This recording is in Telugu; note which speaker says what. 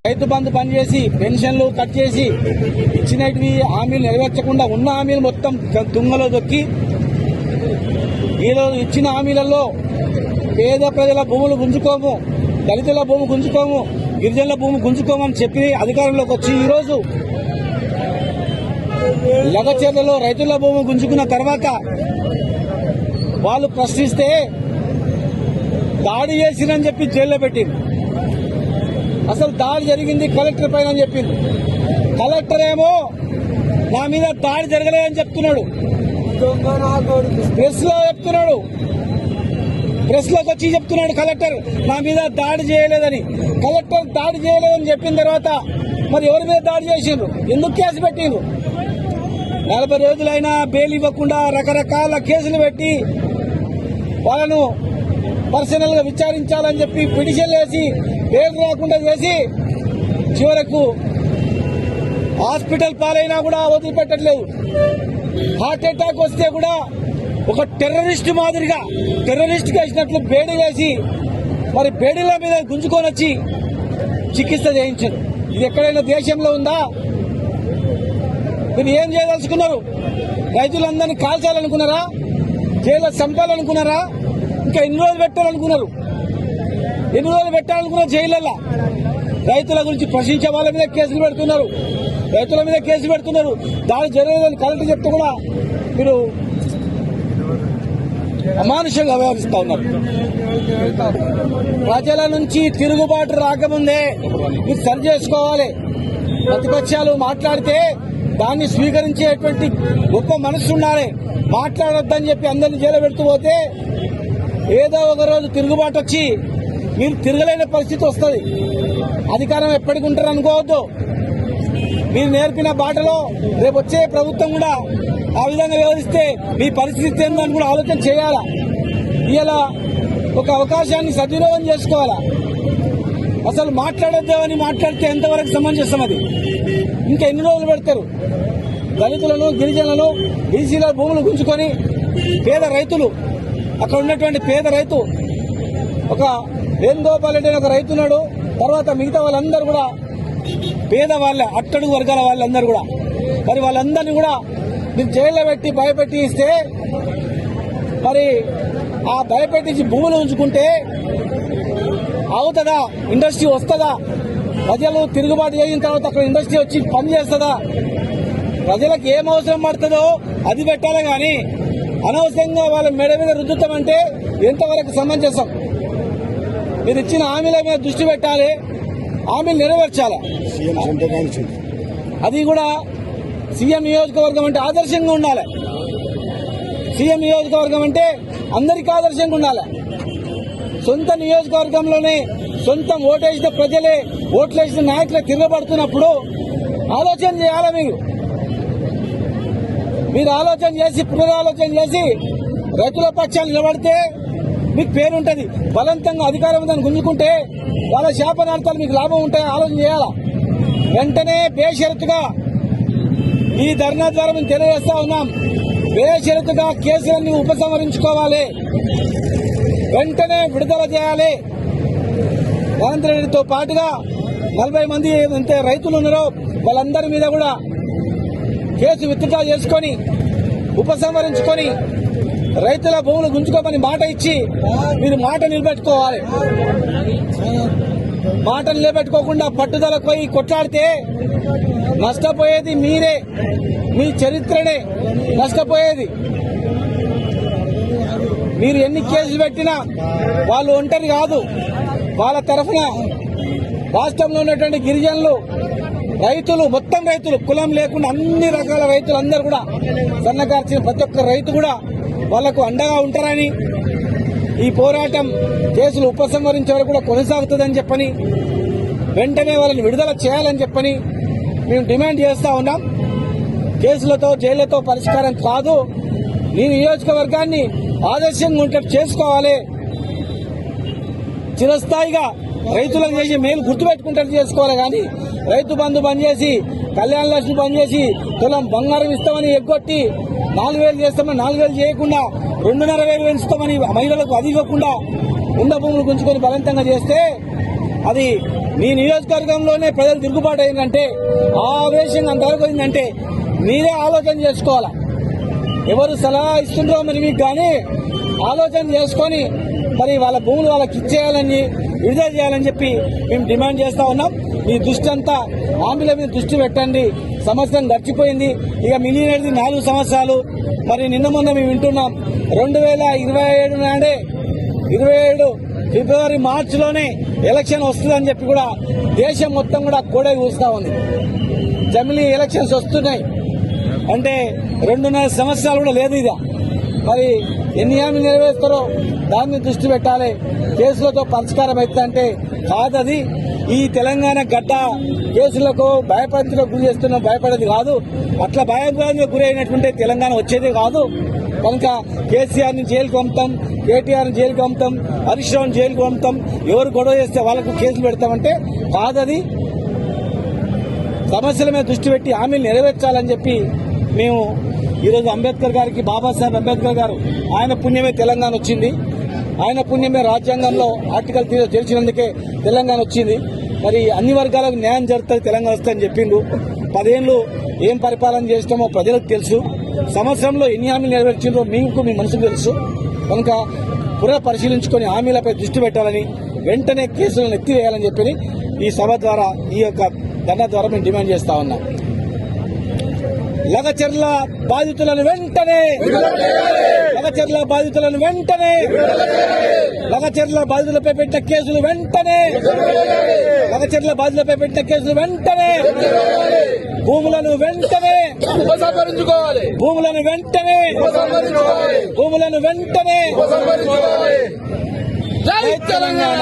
Speaker 1: రైతు బంధు పనిచేసి పెన్షన్లు కట్ చేసి ఇచ్చినవి హామీలు నెరవేర్చకుండా ఉన్న హామీలు మొత్తం తుంగలో దొక్కి ఈరోజు ఇచ్చిన హామీలలో పేద ప్రజల భూములు గుంజుకోము దళితుల భూమి గుంజుకోము గిరిజనుల భూమి గుంజుకోమని చెప్పి అధికారంలోకి వచ్చి ఈరోజు లగచర్లలో రైతుల భూమి గుంజుకున్న తర్వాత వాళ్ళు ప్రశ్నిస్తే దాడి చేసిరని చెప్పి జైల్లో పెట్టింది అసలు దాడి జరిగింది కలెక్టర్ పైన అని చెప్పింది కలెక్టర్ ఏమో నా మీద దాడి జరగలేదని చెప్తున్నాడు. ప్రెస్లో చెప్తున్నాడు. ప్రెస్లోకి వచ్చి చెప్తున్నాడు కలెక్టర్ నా మీద దాడి చేయలేదని. కలెక్టర్ దాడి చేయలేదని చెప్పిన తర్వాత మరి ఎవరి మీద దాడి చేసిండ్రు? ఎందుకు కేసు పెట్టిండ్రు? నలభై రోజులైనా బెయిల్ ఇవ్వకుండా రకరకాల కేసులు పెట్టి వాళ్ళను పర్సనల్గా విచారించాలని చెప్పి పిటిషన్లు వేసి బెయిల్ రాకుండా చేసి చివరకు హాస్పిటల్ పాలైనా కూడా వదిలిపెట్టట్లేదు. హార్ట్ అటాక్ వస్తే కూడా ఒక టెర్రరిస్ట్ మాదిరిగా టెర్రరిస్ట్ వేసినట్లు బేడి వేసి మరి బేడీల మీద గుంజుకొని వచ్చి చికిత్స చేయించారు. ఇది ఎక్కడైనా దేశంలో ఉందా? మీరు ఏం చేయదలుచుకున్నారు? రైతులందరినీ కాల్చాలనుకున్నారా? జైల్లో చంపాలనుకున్నారా? ఇంకా ఎన్ని రోజులు పెట్టాలనుకున్నారు? ఎన్ని రోజులు పెట్టాలనుకున్నారు జైళ్ళల్లో? రైతుల గురించి ప్రశ్నించే వాళ్ళ మీద కేసులు పెడుతున్నారు. రైతుల మీద కేసు పెడుతున్నారు. దాడి జరగలేదని కలెక్టర్ చెప్తే కూడా మీరు అమానుషంగా వ్యవహరిస్తా ఉన్నారు. ప్రజల నుంచి తిరుగుబాటు రాకముందే మీరు సరి చేసుకోవాలి. ప్రతిపక్షాలు మాట్లాడితే దాన్ని స్వీకరించేటువంటి గొప్ప మనసు ఉండాలి. మాట్లాడొద్దని చెప్పి అందరిని జైలు పెడుతూ పోతే ఏదో ఒక రోజు తిరుగుబాటు వచ్చి మీరు తిరగలేని పరిస్థితి వస్తుంది. అధికారం ఎప్పటికి ఉంటారు అనుకోవద్దు. మీరు నేర్పిన బాటలో రేపు వచ్చే ప్రభుత్వం కూడా ఆ విధంగా వ్యవహరిస్తే మీ పరిస్థితి ఏందని కూడా ఆలోచన చేయాలా? ఇలా ఒక అవకాశాన్ని సద్వినియోగం చేసుకోవాలా? అసలు మాట్లాడొద్దామని మాట్లాడితే ఎంతవరకు సమంజసం అది? ఇంకా ఎన్ని రోజులు పెడతారు? దళితులను గిరిజనులను బీసీల భూములు గుంజుకొని పేద రైతులు అక్కడ ఉన్నటువంటి పేద రైతు ఒక వేణుగోపాల్ రెడ్డి అనే ఒక రైతు ఉన్నాడు. తర్వాత మిగతా వాళ్ళందరూ కూడా పేద వాళ్ళే అట్టడుగు వర్గాల వాళ్ళందరూ కూడా. మరి వాళ్ళందరినీ కూడా మీరు జైల్లో పెట్టి భయపెట్టి ఇస్తే మరి ఆ భయపెట్టించి భూములు ఉంచుకుంటే అవుతుందా? ఇండస్ట్రీ వస్తుందా? ప్రజలు తిరుగుబాటు చేసిన తర్వాత అక్కడ ఇండస్ట్రీ వచ్చి పని చేస్తుందా? ప్రజలకు ఏం అవసరం పడుతుందో అది పెట్టాలి కానీ అనవసరంగా వాళ్ళ మెడ మీద రుద్దుతామంటే ఎంతవరకు సమంజసం? మీరు ఇచ్చిన హామీల మీద దృష్టి పెట్టాలి హామీలు నెరవేర్చాలి. అది కూడా సీఎం నియోజకవర్గం అంటే ఆదర్శంగా ఉండాలి. సీఎం నియోజకవర్గం అంటే అందరికీ ఆదర్శంగా ఉండాలి. సొంత నియోజకవర్గంలోనే సొంతం ఓటేసిన ప్రజలే ఓట్లేసిన నాయకులే తిరగబడుతున్నప్పుడు ఆలోచన చేయాలి మీరు? మీరు ఆలోచన చేసి పునరాలోచన చేసి రైతుల పక్షాలు నిలబడితే మీకు పేరుంటది బలవంతంగా అధికారం దాన్ని గుంజుకుంటే వాళ్ళ శాపనార్థాలు మీకు లాభం ఉంటాయి? ఆలోచన చేయాలా? వెంటనే బేషరతుగా ఈ ధర్నా ద్వారా మేము తెలియజేస్తా ఉన్నాం. బేషరతుగా కేసులన్నీ ఉపసంహరించుకోవాలి. వెంటనే విడుదల చేయాలి. రేవంత్ రెడ్డితో పాటుగా నలభై మంది ఎంత రైతులు ఉన్నారో వాళ్ళందరి మీద కూడా కేసు విత్డ్రా చేసుకొని ఉపసంహరించుకొని రైతుల భూములు గుంజుకోమని మాట ఇచ్చి మీరు మాట నిలబెట్టుకోవాలి. మాట నిలబెట్టుకోకుండా పట్టుదలకు పోయి కొట్లాడితే నష్టపోయేది మీరే మీ చరిత్రనే నష్టపోయేది. మీరు ఎన్ని కేసులు పెట్టినా వాళ్ళు ఒంటరి కాదు. వాళ్ళ తరఫున రాష్ట్రంలో ఉన్నటువంటి గిరిజనులు రైతులు మొత్తం రైతులు కులం లేకుండా అన్ని రకాల రైతులు అందరూ కూడా సన్నకార్చిన ప్రతి ఒక్క రైతు కూడా వాళ్ళకు అండగా ఉంటారని ఈ పోరాటం కేసులు ఉపసంహరించే వరకు కూడా కొనసాగుతుందని చెప్పని వెంటనే వాళ్ళని విడుదల చేయాలని చెప్పని మేము డిమాండ్ చేస్తా ఉన్నాం. కేసులతో జైళ్ళతో పరిష్కారం కాదు. నీ నియోజకవర్గాన్ని ఆదర్శంగా ఉంటే చేసుకోవాలి. చిరస్థాయిగా రైతులకు చేసి మేలు గుర్తుపెట్టుకుంటట్టు చేసుకోవాలి కానీ రైతు బంధు పనిచేసి కళ్యాణ లక్ష్మి పనిచేసి తులం బంగారం ఇస్తామని ఎగ్గొట్టి నాలుగు వేలు చేస్తామని నాలుగు వేలు చేయకుండా రెండున్నర వేలు పెంచుతామని మహిళలకు అది ఇవ్వకుండా ఉన్న భూములు గుంజుకొని బలవంతంగా చేస్తే అది మీ నియోజకవర్గంలోనే ప్రజలు తిరుగుబాటు అయిందంటే ఆవేశంగా అంతవరకు అయిందంటే మీరే ఆలోచన చేసుకోవాలా? ఎవరు సలహా ఇస్తుండ్రో మరి మీకు కానీ ఆలోచన చేసుకొని మరి వాళ్ళ భూములు వాళ్ళకి ఇచ్చేయాలని విడుదల చేయాలని చెప్పి మేము డిమాండ్ చేస్తా ఉన్నాం. మీ దృష్టి అంతా ఆంధ్రుల మీద దృష్టి పెట్టండి. సంవత్సరం గడిచిపోయింది. ఇక మిగిలినది నాలుగు సంవత్సరాలు. మరి నిన్న మొన్న మేము వింటున్నాం. రెండు వేల ఇరవై ఏడు నాడే ఇరవై ఏడు ఫిబ్రవరి మార్చిలోనే ఎలక్షన్ వస్తుందని చెప్పి కూడా దేశం మొత్తం కూడా కోడే కూస్తా ఉంది. జమిలీ ఎలక్షన్స్ వస్తున్నాయి. అంటే రెండున్నర సంవత్సరాలు కూడా లేదు ఇదా మరి ఎన్ని హామీలు నెరవేరుస్తారో దాన్ని దృష్టి పెట్టాలి. కేసులతో పరిష్కారం అవుతుందంటే కాదది. ఈ తెలంగాణ గడ్డ కేసులకు భయపడించలకు గురి చేస్తున్న భయపడేది కాదు. అట్లా భయభ్రాంతికి గురి తెలంగాణ వచ్చేది కాదు. కనుక కేసీఆర్ని జైలుకు పంపుతాం కేటీఆర్ని జైలుకు పంపుతాం హరీష్ రావుని జైలుకు పంపుతాం ఎవరు గొడవ చేస్తే వాళ్ళకు కేసులు పెడతామంటే కాదది. సమస్యల మీద దృష్టి పెట్టి హామీలు నెరవేర్చాలని చెప్పి మేము ఈరోజు అంబేద్కర్ గారికి బాబాసాహెబ్ అంబేద్కర్ గారు ఆయన పుణ్యమే తెలంగాణ వచ్చింది. ఆయన పుణ్యమే రాజ్యాంగంలో ఆర్టికల్ త్రీ తెలిసినందుకే తెలంగాణ వచ్చింది. మరి అన్ని వర్గాలకు న్యాయం జరుగుతుంది తెలంగాణ వస్తుందని చెప్పిండు. పదేళ్ళు ఏం పరిపాలన చేస్తామో ప్రజలకు తెలుసు. సంవత్సరంలో ఎన్ని హామీలు నెరవేర్చిందో మీకు మీ మనసుకు తెలుసు. కనుక పునః పరిశీలించుకొని హామీలపై దృష్టి పెట్టాలని వెంటనే కేసులను ఎత్తివేయాలని చెప్పి ఈ సభ ద్వారా ఈ యొక్క ధర్నా ద్వారా మేము డిమాండ్ చేస్తా ఉన్నాం. లగచర్ల బాధితులను వెంటనే లగచర్ల బాధితులను వెంటనే లగచర్ల బాధితులపై పెట్టిన కేసులు వెంటనే లగచర్ల బాధితులపై పెట్టిన కేసులు వెంటనే భూములను వెంటనే
Speaker 2: ఉపసంహరించుకోవాలి.
Speaker 1: భూములను వెంటనే
Speaker 2: ఉపసంహరించుకోవాలి.
Speaker 1: భూములను వెంటనే
Speaker 2: జై తెలంగాణ!